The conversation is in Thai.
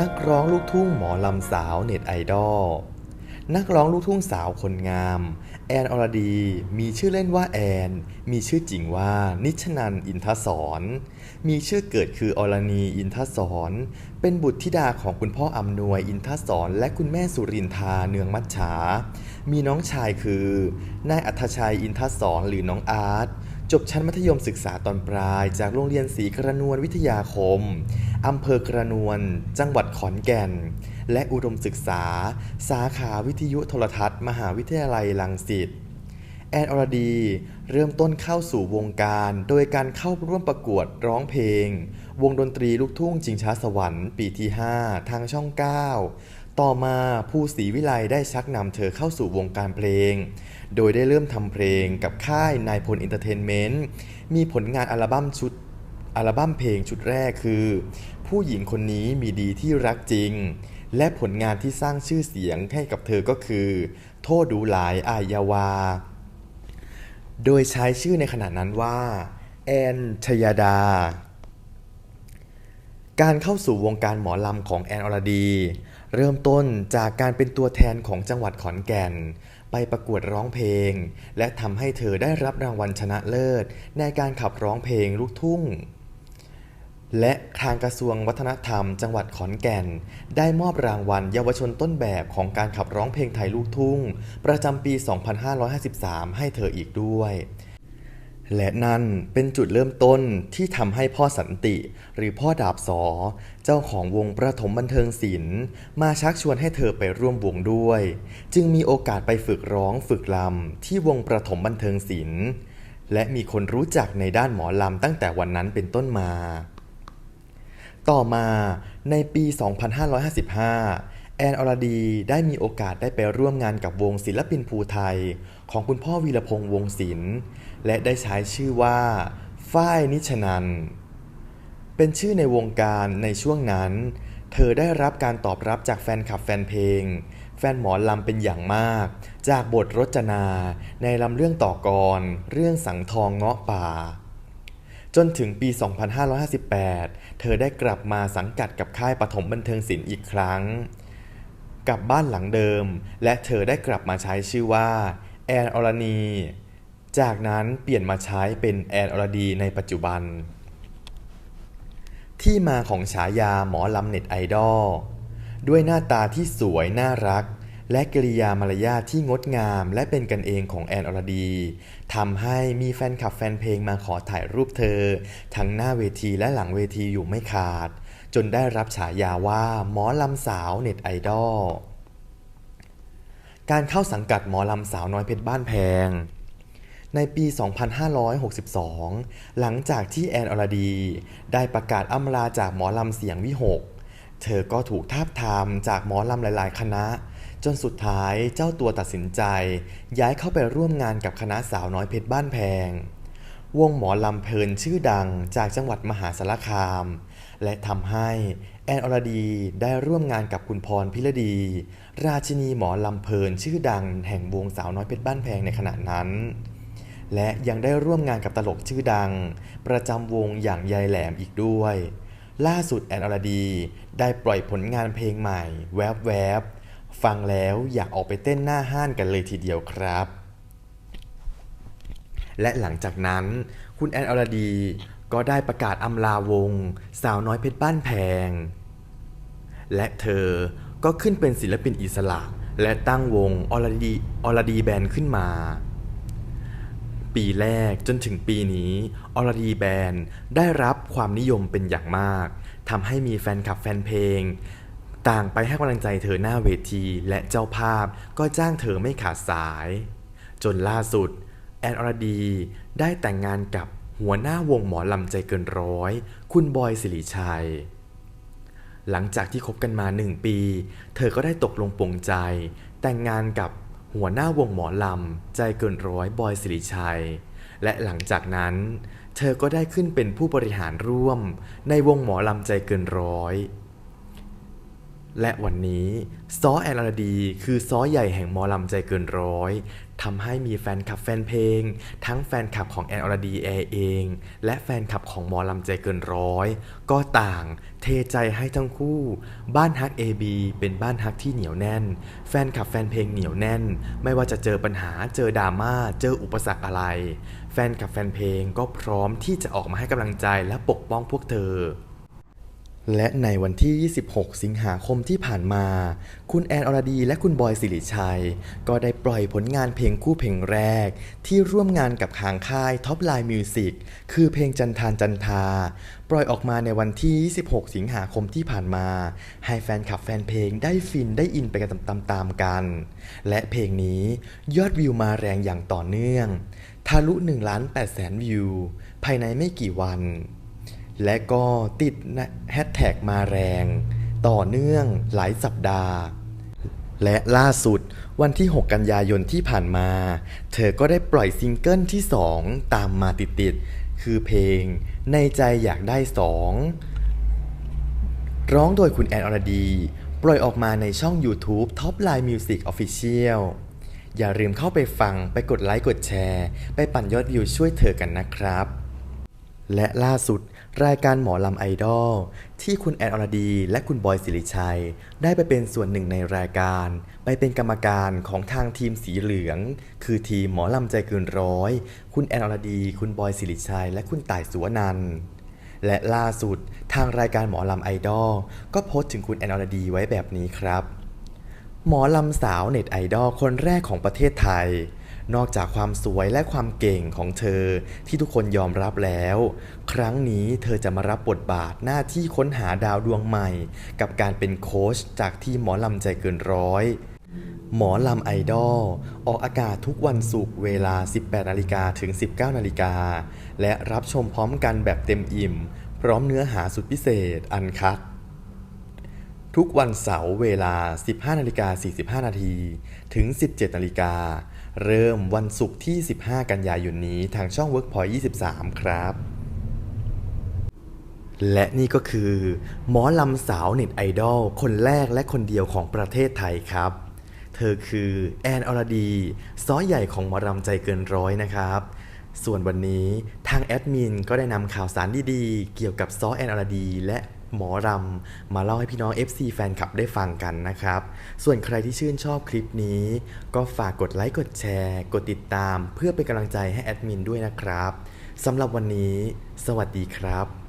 นักร้องลูกทุ่งหมอลำสาวเน็ตไอดอล นักร้องลูกทุ่งสาวคนงาม แอนอรดี มีชื่อเล่นว่าแอน มีชื่อจริงว่านิชนันอินทศร มีชื่อเกิดคืออรณีอินทศร เป็นบุตรธิดาของคุณพ่ออำนวยอินทศร และคุณแม่สุรินทาเนืองมัจฉามีน้องชายคือ นายอัธชัยอินทศรหรือน้องอาร์ต จบชั้นมัธยมศึกษาตอนปลาย จากโรงเรียนศรีกระนวลวิทยาคม อำเภอกระนวล จังหวัดขอนแก่น และอุดมศึกษา สาขาวิทยุโทรทัศน์ มหาวิทยาลัยรังสิต แอนอรดี เริ่มต้นเข้าสู่วงการ โดยการเข้าร่วมประกวดร้องเพลง วงดนตรีลูกทุ่งจิงช้าสวรรค์ปีที่ 5 ทางช่อง 9 ต่อมาผู้ศรีวิไลได้ชักนำเธอเข้าสู่วงการเพลง โดยได้เริ่มทำเพลงกับค่ายนายพลอินเตอร์เทนเมนต์ มีผลงานอัลบั้มชุดอัลบั้มเพลงชุดแรกคือ ผู้หญิงคนนี้มีดีที่รักจริง และผลงานที่สร้างชื่อเสียงให้กับเธอก็คือ โทษดูหลายอายาวา โดยใช้ชื่อในขณะนั้นว่าแอนชยดา การเข้าสู่วงการหมอลำของแอนอรดี เริ่มต้นจากการเป็นตัวแทนของจังหวัดขอนแก่น ไปประกวดร้องเพลง และทำให้เธอได้รับรางวัลชนะเลิศ ในการขับร้องเพลงลูกทุ่ง และทางกระทรวงวัฒนธรรม จังหวัดขอนแก่น ได้มอบรางวัลเยาวชนต้นแบบของการขับร้องเพลงไทยลูกทุ่ง ประจำปี 2553 ให้เธออีกด้วย และนั่นเป็นจุดเริ่มต้นที่ทำให้พ่อสันติ หรือพ่อดาบสอ เจ้าของวงประถมบันเทิงศิลป์มาชักชวนให้เธอไปร่วมวงด้วย จึงมีโอกาสไปฝึกร้องฝึกลำที่วงประถมบันเทิงศิลป์และมีคนรู้จักในด้านหมอลำตั้งแต่วันนั้นเป็นต้นมา ต่อมาในปี 2555 แอนอรดีได้มีโอกาสได้ไปร่วมงานกับวงศิลปินภูไทย ของคุณพ่อวีรพงษ์วงศิลป์ และได้ใช้ชื่อว่าฝ้ายนิชนัน เป็นชื่อในวงการในช่วงนั้น เธอได้รับการตอบรับจากแฟนคลับแฟนเพลง แฟนหมอลำเป็นอย่างมาก จากบทรจนา ในลำเรื่องต่อกร เรื่องสังทองเงาะป่า จนถึงปี 2558 เธอได้กลับมาสังกัดกับค่ายปฐมบันเทิงศิลป์อีกครั้งกับบ้านหลังเดิม และเธอได้กลับมาใช้ชื่อว่าแอนอรณี จากนั้นเปลี่ยนมาใช้เป็นแอนอรดีในปัจจุบัน ที่มาของฉายาหมอลำเน็ตไอดอลด้วยหน้าตาที่สวยน่ารัก และกิริยามารยาทที่งดงามและเป็นกันเองของแอนอรดีทำให้มีแฟนคลับแฟนเพลงมาขอถ่ายรูปเธอ ทั้งหน้าเวทีและหลังเวทีอยู่ไม่ขาด จนได้รับฉายาว่าหมอลำสาวเน็ตไอดอลการเข้าสังกัดหมอลำสาวน้อยเพชรบ้านแพง ในปี 2562 หลังจากที่แอนอรดี ได้ประกาศอำลาจากหมอลำเสียงวิหก เธอก็ถูกทาบทามจากหมอลำหลาย ๆ คณะ จนสุดท้ายเจ้าตัวตัดสินใจ ย้ายเข้าไปร่วมงานกับคณะสาวน้อยเพชรบ้านแพง วงหมอลำเพลินชื่อดังจากจังหวัดมหาสารคาม และทำให้แอนอรดีได้ร่วมงานกับคุณพรพิรดี ราชินีหมอลำเพลินชื่อดังแห่งวงสาวน้อยเพชรบ้านแพงในขณะนั้น และยังได้ร่วมงานกับตลกชื่อดัง ประจำวงอย่างยายแหลมอีกด้วย ล่าสุดแอนอรดี ได้ปล่อยผลงานเพลงใหม่แวบแวบฟังแล้วอยากออกไปเต้นหน้าห้านกันเลยทีเดียวครับ และหลังจากนั้น คุณแอนอรดีก็ได้ประกาศอำลาวง สาวน้อยเพชรบ้านแพง และเธอก็ขึ้นเป็นศิลปินอิสระ และตั้งวงอรดีอรดีแบนด์ขึ้นมา ปีแรกจนถึงปีนี้อรดีแบนด์ได้รับความนิยมเป็นอย่างมากทำให้มีแฟนคลับแฟนเพลง ต่างไปให้กำลังใจเธอหน้าเวทีและเจ้าภาพก็จ้างเธอไม่ขาดสาย จนล่าสุด แอนอรดีได้แต่งงานกับหัวหน้าวงหมอลำใจเกินร้อย คุณบอยสิริชัย หลังจากที่คบกันมาหนึ่งปี เธอก็ได้ตกลงปลงใจ แต่งงานกับ หัวหน้าวงหมอลำ ใจเกินร้อยบอยสิริชัย และหลังจากนั้น เธอก็ได้ขึ้นเป็นผู้บริหารร่วมในวงหมอลำใจเกินร้อย และวันนี้ซอแอนอรดี คือซอใหญ่แห่งมอลำใจเกินร้อยทำให้มีแฟนคลับแฟนเพลง ทั้งแฟนคลับของแอนอรดีแอร์เอง และแฟนคลับของหมอลำใจเกินร้อย ก็ต่างเทใจให้ทั้งคู่ บ้านฮัก AB เป็นบ้านฮักที่เหนียวแน่น แฟนคลับแฟนเพลงเหนียวแน่น ไม่ว่าจะเจอปัญหาเจอดราม่าเจออุปสรรคอะไร แฟนคลับแฟนเพลงก็พร้อมที่จะออกมาให้กำลังใจและปกป้องพวกเธอ และในวันที่ 26 สิงหาคมที่ผ่านมา คุณแอนอรดีและคุณบอยสิริชัย ก็ได้ปล่อยผลงานเพลงคู่เพลงแรก ที่ร่วมงานกับทางค่ายท็อปไลน์มิวสิกคือเพลงจันทานจันทา ปล่อยออกมาในวันที่ 26 สิงหาคมที่ผ่านมา ให้แฟนคลับแฟนเพลงได้ฟินได้อินไปกันตามๆกัน และเพลงนี้ยอดวิวมาแรงอย่างต่อเนื่อง ทะลุ1ล้าน8แสนวิว ภายในไม่กี่วัน และก็ติดแฮชแท็กมาแรง ต่อเนื่องหลายสัปดาห์ และล่าสุดวันที่ 6 กันยายนที่ผ่านมา เธอก็ได้ปล่อยซิงเกิลที่ 2 ตามมาติดๆ คือเพลงในใจอยากได้สองร้องโดยคุณแอนอรดี ปล่อยออกมาในช่อง YouTube Top Line Music Official อย่าลืมเข้าไปฟังไปกดไลค์กดแชร์ ไปปั่นยอดวิวช่วยเธอกันนะครับ และล่าสุด รายการหมอลำไอดอลที่คุณแอนอรดี และคุณบอยสิริชัย ได้ไปเป็นส่วนหนึ่งในรายการ ไปเป็นกรรมการของทางทีมสีเหลือง คือทีมหมอลำใจเกินร้อย คุณแอนอรดี คุณบอยสิริชัย และคุณต่ายสุวนันและล่าสุดทางรายการหมอลำไอดอลก็โพสต์ถึงคุณแอนอรดีไว้แบบนี้ครับ หมอลำสาวเน็ตไอดอลคนแรกของประเทศไทย นอกจากความสวยและความเก่งของเธอที่ทุกคนยอมรับแล้ว ครั้งนี้เธอจะมารับบทบาทหน้าที่ค้นหาดาวดวงใหม่ กับการเป็นโค้ชจากทีมหมอลำใจเกินร้อย หมอลำไอดอล ออกอากาศทุกวันศุกร์เวลา 18นาฬิกาถึง 19นาฬิกาและรับชมพร้อมกันแบบเต็มอิ่ม พร้อมเนื้อหาสุดพิเศษอันคัด ทุกวันเสาร์เวลา 15นาฬิกา45 นาที ถึง 17นาฬิกา เริ่มวันศุกร์ที่ 15 กันยายนนี้ทางช่อง Workpoint 23 ครับ และนี่ก็คือ หมอลำสาวเน็ตไอดอล คนแรกและคนเดียวของประเทศไทยครับ เธอคือแอนอรดี ซ้อใหญ่ของหมอลำใจเกินร้อยนะครับส่วนวันนี้ทางแอดมินก็ได้นำข่าวสารดีๆ เกี่ยวกับซ้อแอนอรดี และ หมอรำมาเล่าให้พี่น้อง FC แฟนคลับได้ฟังกันนะครับ ส่วนใครที่ชื่นชอบคลิปนี้ ก็ฝากกดไลค์กดแชร์ กดติดตาม เพื่อเป็นกำลังใจให้แอดมินด้วยนะครับสำหรับวันนี้ สวัสดีครับ